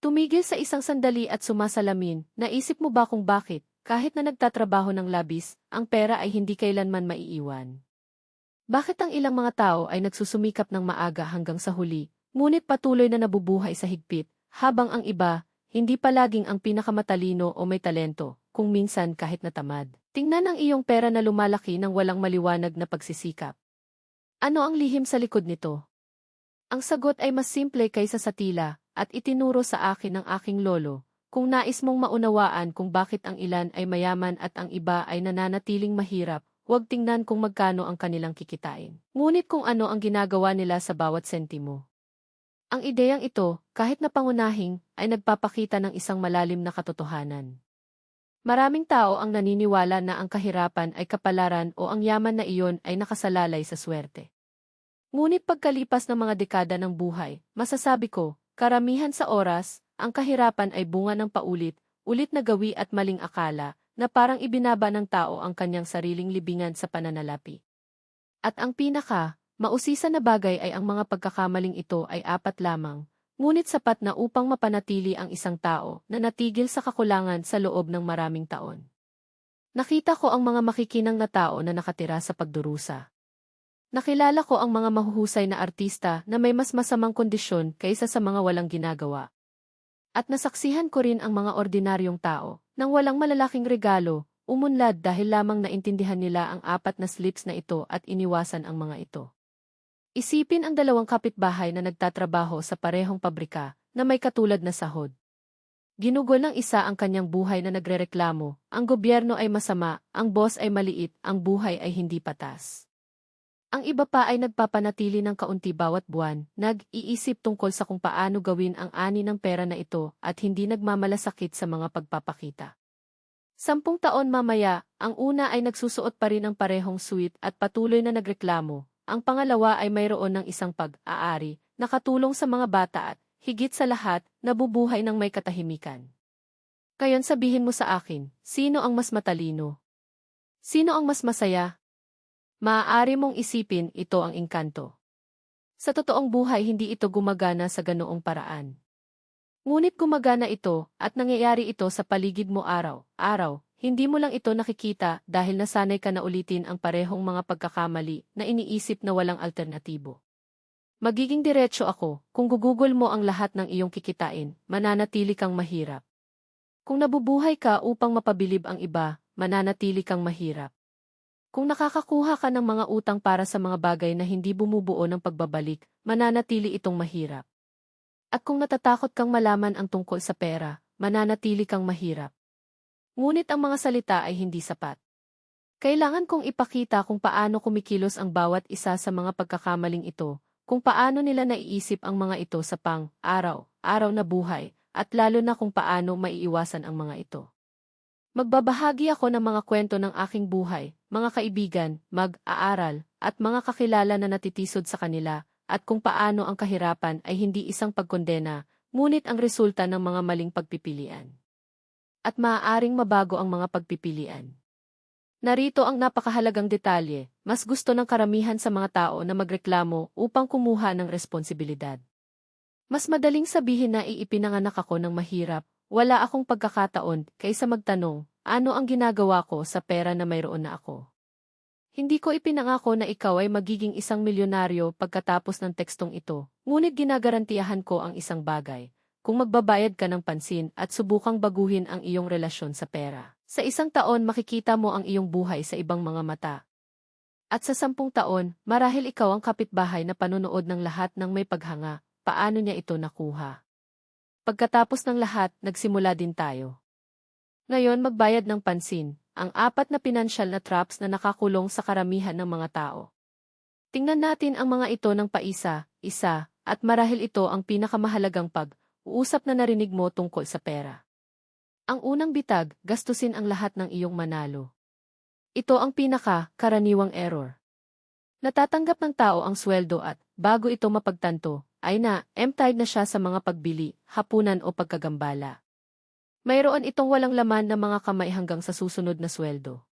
Tumigil sa isang sandali at sumasalamin, naisip mo ba kung bakit, kahit na nagtatrabaho ng labis, ang pera ay hindi kailanman maiiwan? Bakit ang ilang mga tao ay nagsusumikap ng maaga hanggang sa huli, ngunit patuloy na nabubuhay sa higpit, habang ang iba, hindi palaging ang pinakamatalino o may talento, kung minsan kahit natamad. Tingnan ang iyong pera na lumalaki ng walang maliwanag na pagsisikap. Ano ang lihim sa likod nito? Ang sagot ay mas simple kaysa sa tila, at itinuro sa akin ng aking lolo, kung nais mong maunawaan kung bakit ang ilan ay mayaman at ang iba ay nananatiling mahirap, huwag tingnan kung magkano ang kanilang kikitain. Ngunit kung ano ang ginagawa nila sa bawat sentimo. Ang ideyang ito, kahit na pangunahing, ay nagpapakita ng isang malalim na katotohanan. Maraming tao ang naniniwala na ang kahirapan ay kapalaran o ang yaman na iyon ay nakasalalay sa swerte. Ngunit pagkalipas ng mga dekada ng buhay, masasabi ko, Karamihan sa oras, ang kahirapan ay bunga ng paulit, ulit na gawi at maling akala, na parang ibinaba ng tao ang kanyang sariling libingan sa pananalapi. At ang pinaka, mausisa na bagay ay ang mga pagkakamaling ito ay apat lamang, ngunit sapat na upang mapanatili ang isang tao na natigil sa kakulangan sa loob ng maraming taon. Nakita ko ang mga makikinang na tao na nakatira sa pagdurusa. Nakilala ko ang mga mahuhusay na artista na may mas masamang kondisyon kaysa sa mga walang ginagawa. At nasaksihan ko rin ang mga ordinaryong tao, nang walang malalaking regalo, umunlad dahil lamang naintindihan nila ang apat na slips na ito at iniwasan ang mga ito. Isipin ang dalawang kapitbahay na nagtatrabaho sa parehong pabrika, na may katulad na sahod. Ginugol ng isa ang kanyang buhay na nagrereklamo, ang gobyerno ay masama, ang boss ay maliit, ang buhay ay hindi patas. Ang iba pa ay nagpapanatili ng kaunti bawat buwan, nag-iisip tungkol sa kung paano gawin ang ani ng pera na ito at hindi nagmamalasakit sa mga pagpapakita. Sampung taon mamaya, ang una ay nagsusuot pa rin ng parehong suit at patuloy na nagreklamo. Ang pangalawa ay mayroon ng isang pag-aari, nakatulong sa mga bata at, higit sa lahat, nabubuhay ng may katahimikan. Kayon sabihin mo sa akin, sino ang mas matalino? Sino ang mas masaya? Maaari mong isipin ito ang engkanto. Sa totoong buhay hindi ito gumagana sa ganoong paraan. Ngunit gumagana ito at nangyayari ito sa paligid mo araw-araw, hindi mo lang ito nakikita dahil nasanay ka na ulitin ang parehong mga pagkakamali na iniisip na walang alternatibo. Magiging diretsyo ako, kung gugugol mo ang lahat ng iyong kikitain, mananatili kang mahirap. Kung nabubuhay ka upang mapabilib ang iba, mananatili kang mahirap. Kung nakakakuha ka ng mga utang para sa mga bagay na hindi bumubuo ng pagbabalik, mananatili itong mahirap. At kung natatakot kang malaman ang tungkol sa pera, mananatili kang mahirap. Ngunit ang mga salita ay hindi sapat. Kailangan kong ipakita kung paano kumikilos ang bawat isa sa mga pagkakamaling ito, kung paano nila naiisip ang mga ito sa pang, araw, araw na buhay, at lalo na kung paano maiiwasan ang mga ito. Magbabahagi ako ng mga kwento ng aking buhay, mga kaibigan, mag-aaral, at mga kakilala na natitisod sa kanila, at kung paano ang kahirapan ay hindi isang pagkondena, ngunit ang resulta ng mga maling pagpipilian. At maaaring mabago ang mga pagpipilian. Narito ang napakahalagang detalye, mas gusto ng karamihan sa mga tao na magreklamo upang kumuha ng responsibilidad. Mas madaling sabihin na iipinanganak ako ng mahirap, wala akong pagkakataon kaysa magtanong, ano ang ginagawa ko sa pera na mayroon na ako. Hindi ko ipinangako na ikaw ay magiging isang milyonaryo pagkatapos ng tekstong ito, ngunit ginagarantiyahan ko ang isang bagay. Kung magbabayad ka ng pansin at subukang baguhin ang iyong relasyon sa pera. Sa isang taon makikita mo ang iyong buhay sa ibang mga mata. At sa sampung taon, marahil ikaw ang kapitbahay na panunood ng lahat ng may paghanga, paano niya ito nakuha. Pagkatapos ng lahat, nagsimula din tayo. Ngayon magbayad ng pansin, ang apat na pinansyal na traps na nakakulong sa karamihan ng mga tao. Tingnan natin ang mga ito ng paisa, isa, at marahil ito ang pinakamahalagang pag-uusap na narinig mo tungkol sa pera. Ang unang bitag, gastusin ang lahat ng iyong manalo. Ito ang pinaka-karaniwang error. Natatanggap ng tao ang sweldo at, bago ito mapagtanto, ay na, emptied na siya sa mga pagbili, hapunan o pagkagambala. Mayroon itong walang laman na mga kamay hanggang sa susunod na sweldo.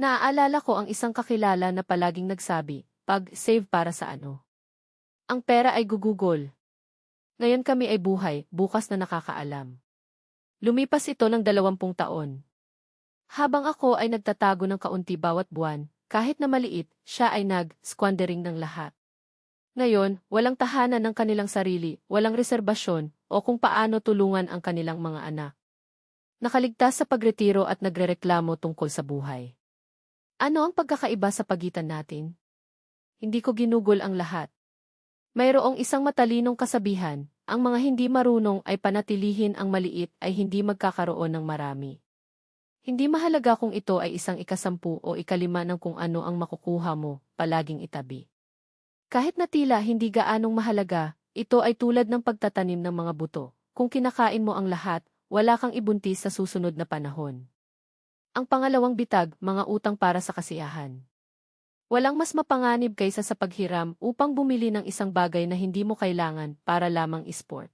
Naaalala ko ang isang kakilala na palaging nagsabi, pag-save para sa ano. Ang pera ay gugugol. Ngayon kami ay buhay, bukas na nakakaalam. Lumipas ito ng dalawampung taon. Habang ako ay nagtatago ng kaunti bawat buwan, kahit na maliit, siya ay nag-squandering ng lahat. Ngayon, walang tahanan ng kanilang sarili, walang reserbasyon, o kung paano tulungan ang kanilang mga anak. Nakaligtas sa pagretiro at nagrereklamo tungkol sa buhay. Ano ang pagkakaiba sa pagitan natin? Hindi ko ginugol ang lahat. Mayroong isang matalinong kasabihan, ang mga hindi marunong ay panatilihin ang maliit ay hindi magkakaroon ng marami. Hindi mahalaga kung ito ay isang ikasampu o ikalima ng kung ano ang makukuha mo, palaging itabi. Kahit na tila hindi gaanong mahalaga, ito ay tulad ng pagtatanim ng mga buto. Kung kinakain mo ang lahat, wala kang ibuntis sa susunod na panahon. Ang pangalawang bitag, mga utang para sa kasiyahan. Walang mas mapanganib kaysa sa paghiram upang bumili ng isang bagay na hindi mo kailangan para lamang isport.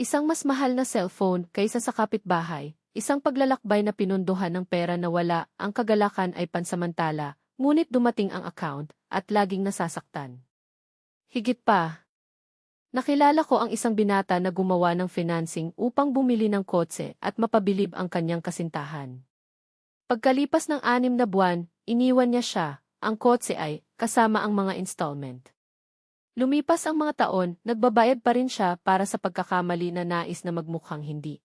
Isang mas mahal na cellphone kaysa sa kapitbahay, isang paglalakbay na pinunduhan ng pera na wala, ang kagalakan ay pansamantala, ngunit dumating ang account, at laging nasasaktan. Higit pa, nakilala ko ang isang binata na gumawa ng financing upang bumili ng kotse at mapabilib ang kanyang kasintahan. Pagkalipas ng anim na buwan, iniwan niya siya, ang kotse ay, kasama ang mga installment. Lumipas ang mga taon, nagbabayad pa rin siya para sa pagkakamali na nais na magmukhang hindi.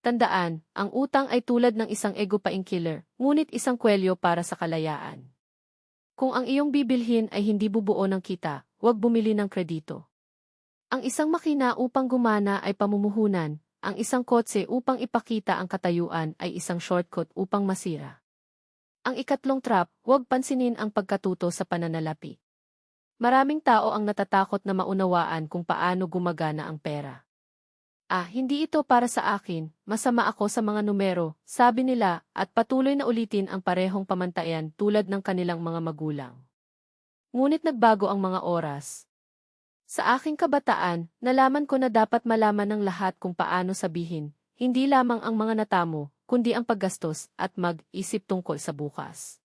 Tandaan, ang utang ay tulad ng isang ego painkiller, ngunit isang kwelyo para sa kalayaan. Kung ang iyong bibilhin ay hindi bubuo ng kita, huwag bumili ng kredito. Ang isang makina upang gumana ay pamumuhunan, ang isang kotse upang ipakita ang katayuan ay isang shortcut upang masira. Ang ikatlong trap, huwag pansinin ang pagkatuto sa pananalapi. Maraming tao ang natatakot na maunawaan kung paano gumagana ang pera. Ah, hindi ito para sa akin, masama ako sa mga numero, sabi nila, at patuloy na ulitin ang parehong pamantayan tulad ng kanilang mga magulang. Ngunit nagbago ang mga oras. Sa aking kabataan, nalaman ko na dapat malaman ng lahat kung paano sabihin, hindi lamang ang mga natamo, kundi ang paggastos at mag-isip tungkol sa bukas.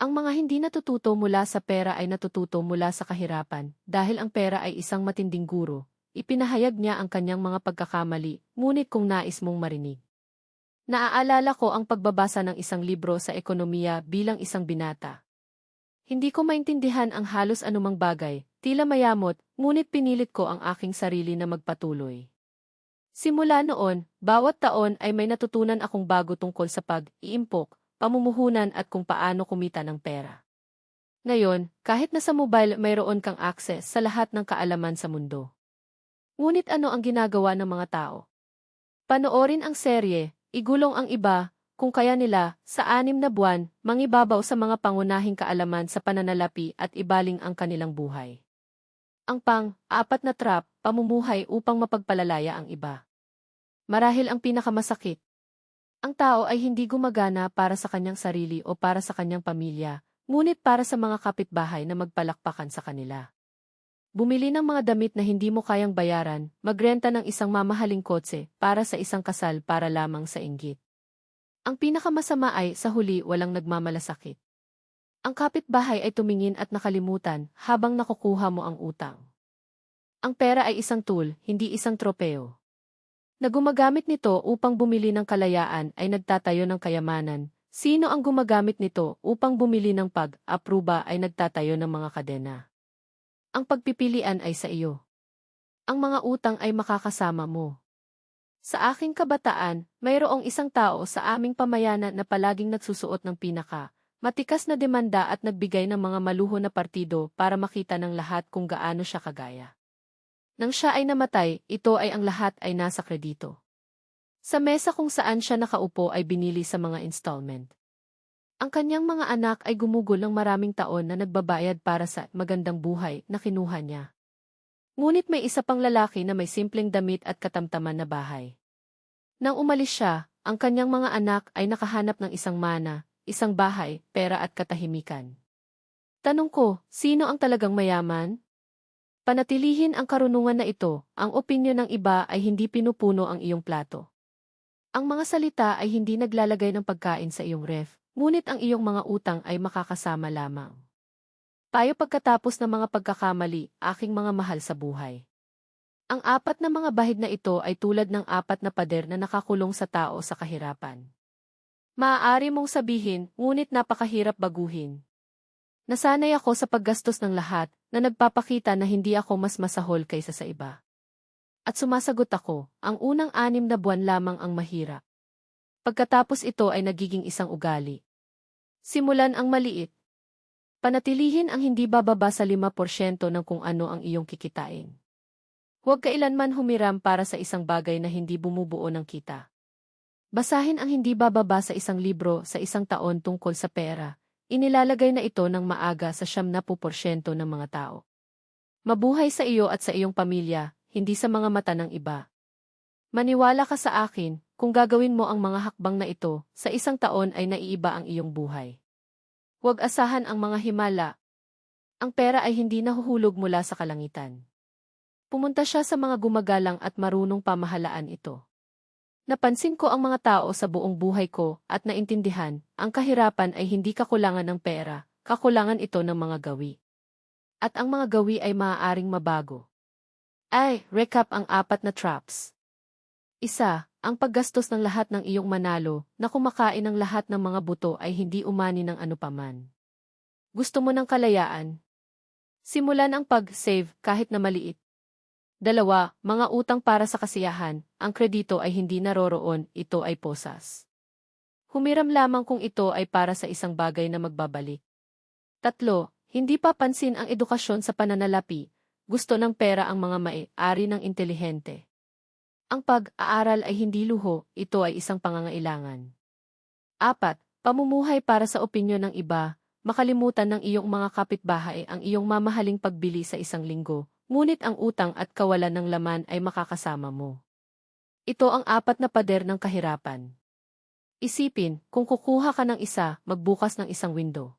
Ang mga hindi natututo mula sa pera ay natututo mula sa kahirapan, dahil ang pera ay isang matinding guro, ipinahayag niya ang kanyang mga pagkakamali, ngunit kung nais mong marinig. Naaalala ko ang pagbabasa ng isang libro sa ekonomiya bilang isang binata. Hindi ko maintindihan ang halos anumang bagay, tila mayamot, ngunit pinilit ko ang aking sarili na magpatuloy. Simula noon, bawat taon ay may natutunan akong bago tungkol sa pag-iimpok, pamumuhunan at kung paano kumita ng pera. Ngayon, kahit na sa mobile mayroon kang access sa lahat ng kaalaman sa mundo. Ngunit ano ang ginagawa ng mga tao? Panoorin ang serye, igulong ang iba, kung kaya nila, sa anim na buwan, mangibabaw sa mga pangunahing kaalaman sa pananalapi at ibaling ang kanilang buhay. Ang pang, apat na trap, pamumuhay upang mapagpalalaya ang iba. Marahil ang pinakamasakit. Ang tao ay hindi gumagana para sa kanyang sarili o para sa kanyang pamilya, ngunit para sa mga kapitbahay na magpalakpakan sa kanila. Bumili ng mga damit na hindi mo kayang bayaran, magrenta ng isang mamahaling kotse para sa isang kasal para lamang sa inggit. Ang pinakamasama ay, sa huli, walang nagmamalasakit. Ang kapitbahay ay tumingin at nakalimutan habang nakukuha mo ang utang. Ang pera ay isang tool, hindi isang tropeo. Na gumagamit nito upang bumili ng kalayaan ay nagtatayo ng kayamanan. Sino ang gumagamit nito upang bumili ng pag-apruba ay nagtatayo ng mga kadena. Ang pagpipilian ay sa iyo. Ang mga utang ay makakasama mo. Sa aking kabataan, mayroong isang tao sa aming pamayanan na palaging nagsusuot ng pinaka, Matikas na demanda at nagbigay ng mga maluho na partido para makita ng lahat kung gaano siya kagaya. Nang siya ay namatay, ito ay ang lahat ay nasa kredito. Sa mesa kung saan siya nakaupo ay binili sa mga installment. Ang kanyang mga anak ay gumugol ng maraming taon na nagbabayad para sa magandang buhay na kinuha niya. Ngunit may isa pang lalaki na may simpleng damit at katamtaman na bahay. Nang umalis siya, ang kanyang mga anak ay nakahanap ng isang mana, isang bahay, pera at katahimikan. Tanong ko, sino ang talagang mayaman? Panatilihin ang karunungan na ito, ang opinyon ng iba ay hindi pinupuno ang iyong plato. Ang mga salita ay hindi naglalagay ng pagkain sa iyong ref, ngunit ang iyong mga utang ay makakasama lamang. Payo pagkatapos ng mga pagkakamali, aking mga mahal sa buhay. Ang apat na mga bahid na ito ay tulad ng apat na pader na nakakulong sa tao sa kahirapan. Maaari mong sabihin, ngunit napakahirap baguhin. Nasanay ako sa paggastos ng lahat na nagpapakita na hindi ako mas masahol kaysa sa iba. At sumasagot ako, ang unang anim na buwan lamang ang mahirap. Pagkatapos ito ay nagiging isang ugali. Simulan ang maliit. Panatilihin ang hindi bababa sa 5% ng kung ano ang iyong kikitain. Huwag kailanman humiram para sa isang bagay na hindi bumubuo ng kita. Basahin ang hindi bababa sa isang libro sa isang taon tungkol sa pera. Inilalagay na ito ng maaga sa siyam na ng mga tao. Mabuhay sa iyo at sa iyong pamilya, hindi sa mga mata ng iba. Maniwala ka sa akin, kung gagawin mo ang mga hakbang na ito, sa isang taon ay naiiba ang iyong buhay. Huwag asahan ang mga himala. Ang pera ay hindi nahuhulog mula sa kalangitan. Pumunta siya sa mga gumagalang at marunong pamahalaan ito. Napansin ko ang mga tao sa buong buhay ko at naintindihan, ang kahirapan ay hindi kakulangan ng pera, kakulangan ito ng mga gawi. At ang mga gawi ay maaaring mabago. Ay, recap ang apat na traps. Isa, ang paggastos ng lahat ng iyong manalo na kumakain ng lahat ng mga buto ay hindi umani ng anupaman. Gusto mo ng kalayaan? Simulan ang pag-save kahit na maliit. Dalawa, mga utang para sa kasiyahan, ang kredito ay hindi naroroon, ito ay posas. Humiram lamang kung ito ay para sa isang bagay na magbabalik. Tatlo, hindi papansin ang edukasyon sa pananalapi, gusto ng pera ang mga may-ari ng intelihente. Ang pag-aaral ay hindi luho, ito ay isang pangangailangan. Apat, pamumuhay para sa opinyon ng iba, makalimutan ng iyong mga kapitbahay ang iyong mamahaling pagbili sa isang linggo, Ngunit ang utang at kawalan ng laman ay makakasama mo. Ito ang apat na pader ng kahirapan. Isipin, kung kukuha ka ng isa, magbukas ng isang window.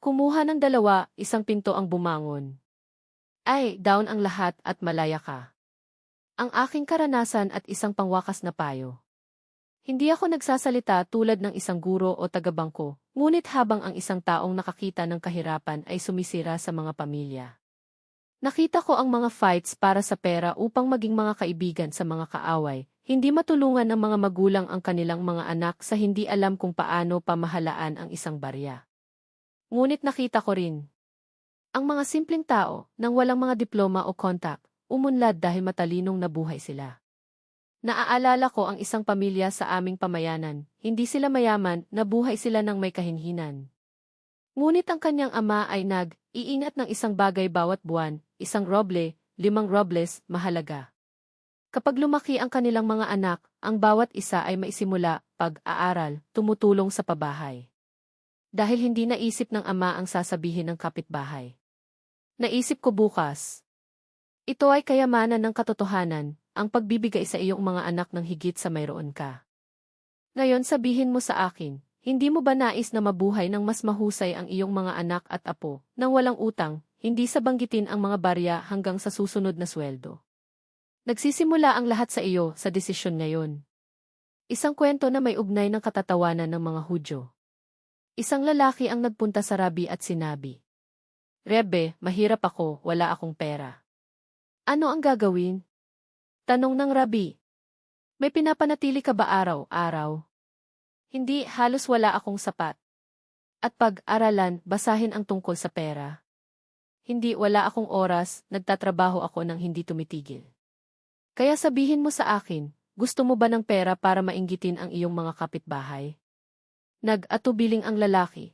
Kumuha ng dalawa, isang pinto ang bumangon. Ay, down ang lahat at malaya ka. Ang aking karanasan at isang pangwakas na payo. Hindi ako nagsasalita tulad ng isang guro o tagabangko, ngunit habang ang isang taong nakakita ng kahirapan ay sumisira sa mga pamilya. Nakita ko ang mga fights para sa pera upang maging mga kaibigan sa mga kaaway, hindi matulungan ng mga magulang ang kanilang mga anak sa hindi alam kung paano pamahalaan ang isang barya. Ngunit nakita ko rin. Ang mga simpleng tao, nang walang mga diploma o kontak, umunlad dahil matalinong nabuhay sila. Naaalala ko ang isang pamilya sa aming pamayanan, hindi sila mayaman, nabuhay sila ng may kahinhinan. Ngunit ang kanyang ama ay nag-iingat ng isang bagay bawat buwan, isang roble, limang robles, mahalaga. Kapag lumaki ang kanilang mga anak, ang bawat isa ay maisimula, pag-aaral, tumutulong sa pabahay. Dahil hindi naisip ng ama ang sasabihin ng kapitbahay. Naisip ko bukas. Ito ay kayamanan ng katotohanan, ang pagbibigay sa iyong mga anak ng higit sa mayroon ka. Ngayon sabihin mo sa akin, hindi mo ba nais na mabuhay ng mas mahusay ang iyong mga anak at apo, nang walang utang, hindi sa banggitin ang mga barya hanggang sa susunod na sweldo. Nagsisimula ang lahat sa iyo sa desisyon ngayon. Isang kwento na may ugnay ng katatawanan ng mga Hudyo. Isang lalaki ang nagpunta sa rabi at sinabi, Rebe, mahirap ako, wala akong pera. Ano ang gagawin? Tanong ng rabi. May pinapanatili ka ba araw-araw? Hindi, halos wala akong sapat. At pag-aralan, basahin ang tungkol sa pera. Hindi wala akong oras, nagtatrabaho ako nang hindi tumitigil. Kaya sabihin mo sa akin, gusto mo ba ng pera para mainggitin ang iyong mga kapitbahay? Nag-atubiling ang lalaki.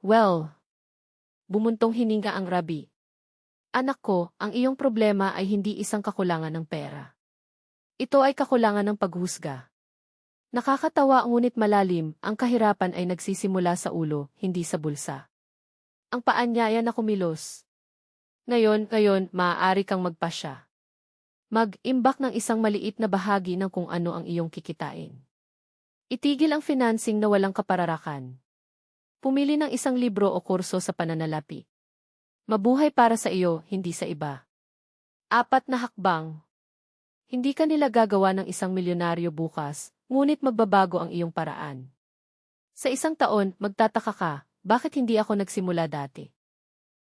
Well, bumuntong hininga ang rabi. Anak ko, ang iyong problema ay hindi isang kakulangan ng pera. Ito ay kakulangan ng paghusga. Nakakatawa ngunit malalim, ang kahirapan ay nagsisimula sa ulo, hindi sa bulsa. Ang paanyaya na kumilos. Ngayon, ngayon, maaari kang magpasya. Mag-imbak ng isang maliit na bahagi ng kung ano ang iyong kikitain. Itigil ang financing na walang kapararakan. Pumili ng isang libro o kurso sa pananalapi. Mabuhay para sa iyo, hindi sa iba. Apat na hakbang. Hindi ka nila gagawa ng isang milyonaryo bukas, ngunit magbabago ang iyong paraan. Sa isang taon, magtataka ka, bakit hindi ako nagsimula dati?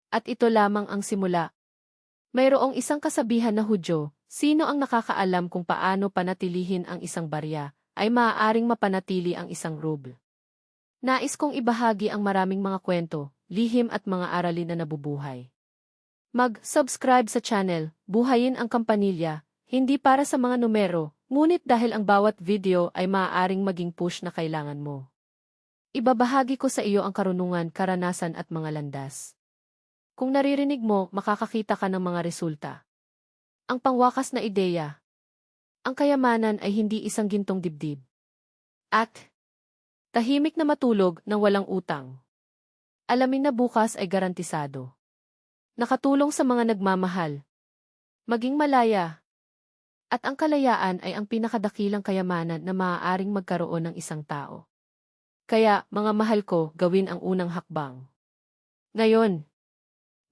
At ito lamang ang simula. Mayroong isang kasabihan na Hudyo, Sino ang nakakaalam kung paano panatilihin ang isang barya, ay maaaring mapanatili ang isang ruble. Nais kong ibahagi ang maraming mga kwento, lihim at mga aralin na nabubuhay. Mag-subscribe sa channel, buhayin ang kampanilya, hindi para sa mga numero, ngunit dahil ang bawat video ay maaaring maging push na kailangan mo. Ibabahagi ko sa iyo ang karunungan, karanasan at mga landas. Kung naririnig mo, makakakita ka ng mga resulta. Ang pangwakas na ideya. Ang kayamanan ay hindi isang gintong dibdib. At tahimik na matulog ng walang utang. Alamin na bukas ay garantisado. Nakatulong sa mga nagmamahal. Maging malaya. At ang kalayaan ay ang pinakadakilang kayamanan na maaaring magkaroon ng isang tao. Kaya, mga mahal ko, gawin ang unang hakbang. Ngayon,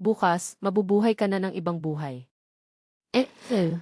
bukas, mabubuhay ka na ng ibang buhay. Eh, eh.